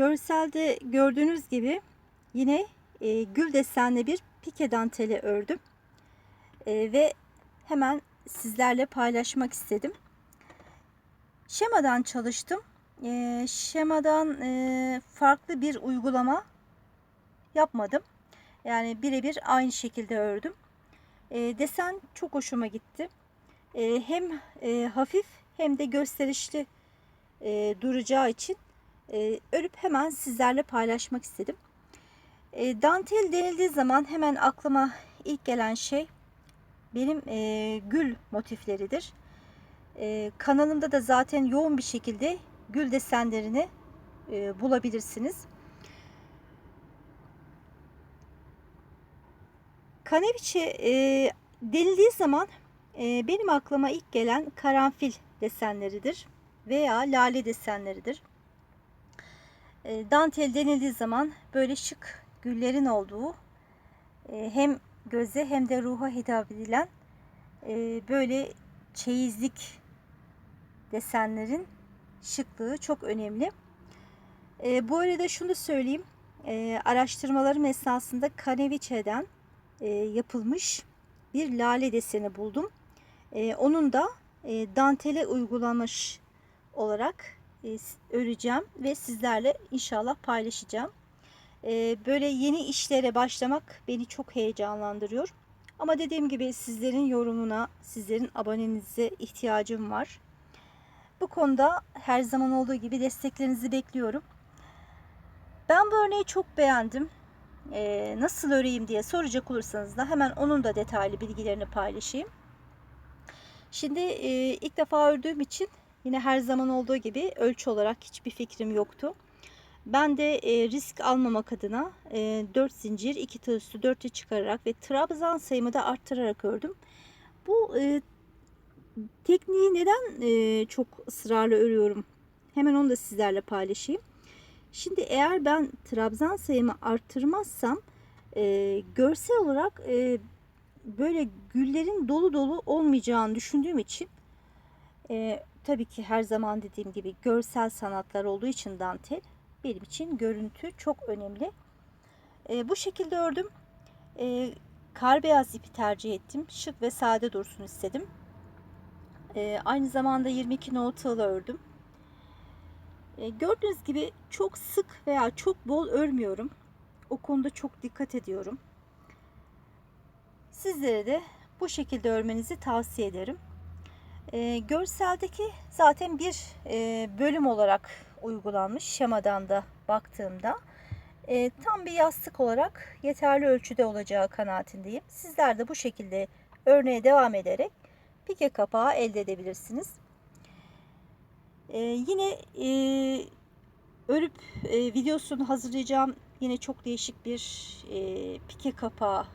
Görselde gördüğünüz gibi yine e, gül desenli bir pike danteli ördüm. E, ve hemen sizlerle paylaşmak istedim. Şemadan çalıştım. E, şemadan e, farklı bir uygulama yapmadım. Yani birebir aynı şekilde ördüm. E, desen çok hoşuma gitti. E, hem e, hafif hem de gösterişli e, duracağı için e, örüp hemen sizlerle paylaşmak istedim. E, dantel denildiği zaman hemen aklıma ilk gelen şey benim e, gül motifleridir. E, kanalımda da zaten yoğun bir şekilde gül desenlerini e, bulabilirsiniz. Kaneviçe e, denildiği zaman e, benim aklıma ilk gelen karanfil desenleridir veya lale desenleridir. E, dantel denildiği zaman böyle şık güllerin olduğu e, hem göze hem de ruha hitap edilen e, böyle çeyizlik desenlerin şıklığı çok önemli. E, bu arada şunu söyleyeyim. Araştırmalarım esnasında Kaneviçe'den yapılmış bir lale deseni buldum. Onun da dantele uygulamış olarak öreceğim ve sizlerle inşallah paylaşacağım. E, böyle yeni işlere başlamak beni çok heyecanlandırıyor. Ama dediğim gibi sizlerin yorumuna, sizlerin abonenize ihtiyacım var. Bu konuda her zaman olduğu gibi desteklerinizi bekliyorum. Ben bu örneği çok beğendim. Ee, nasıl öreyim diye soracak olursanız da hemen onun da detaylı bilgilerini paylaşayım. Şimdi e, ilk defa ördüğüm için yine her zaman olduğu gibi ölçü olarak hiçbir fikrim yoktu. Ben de e, risk almamak adına e, 4 zincir 2 tığ üstü 4'e çıkararak ve trabzan sayımı da arttırarak ördüm. Bu e, tekniği neden e, çok ısrarla örüyorum? Hemen onu da sizlerle paylaşayım. Şimdi eğer ben trabzan sayımı arttırmazsam e, görsel olarak e, böyle güllerin dolu dolu olmayacağını düşündüğüm için e, tabii ki her zaman dediğim gibi görsel sanatlar olduğu için dantel benim için görüntü çok önemli. E, bu şekilde ördüm. E, kar beyaz ipi tercih ettim. Şık ve sade dursun istedim. E, aynı zamanda 22 no ördüm. E, gördüğünüz gibi çok sık veya çok bol örmüyorum. O konuda çok dikkat ediyorum. Sizlere de bu şekilde örmenizi tavsiye ederim. E, görseldeki zaten bir e, bölüm olarak uygulanmış şemadan da baktığımda e, tam bir yastık olarak yeterli ölçüde olacağı kanaatindeyim. Sizler de bu şekilde örneğe devam ederek pike kapağı elde edebilirsiniz. E, yine e, örüp e, videosunu hazırlayacağım. Yine çok değişik bir e, pike kapağı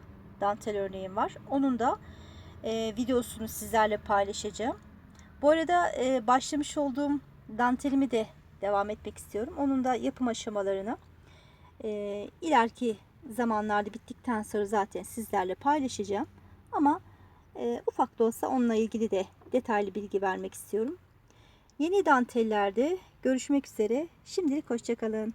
dantel örneğim var. Onun da e, videosunu sizlerle paylaşacağım. Bu arada e, başlamış olduğum dantelimi de devam etmek istiyorum. Onun da yapım aşamalarını e, ileriki zamanlarda bittikten sonra zaten sizlerle paylaşacağım. Ama e, ufak da olsa onunla ilgili de detaylı bilgi vermek istiyorum. Yeni dantellerde görüşmek üzere. Şimdilik hoşçakalın.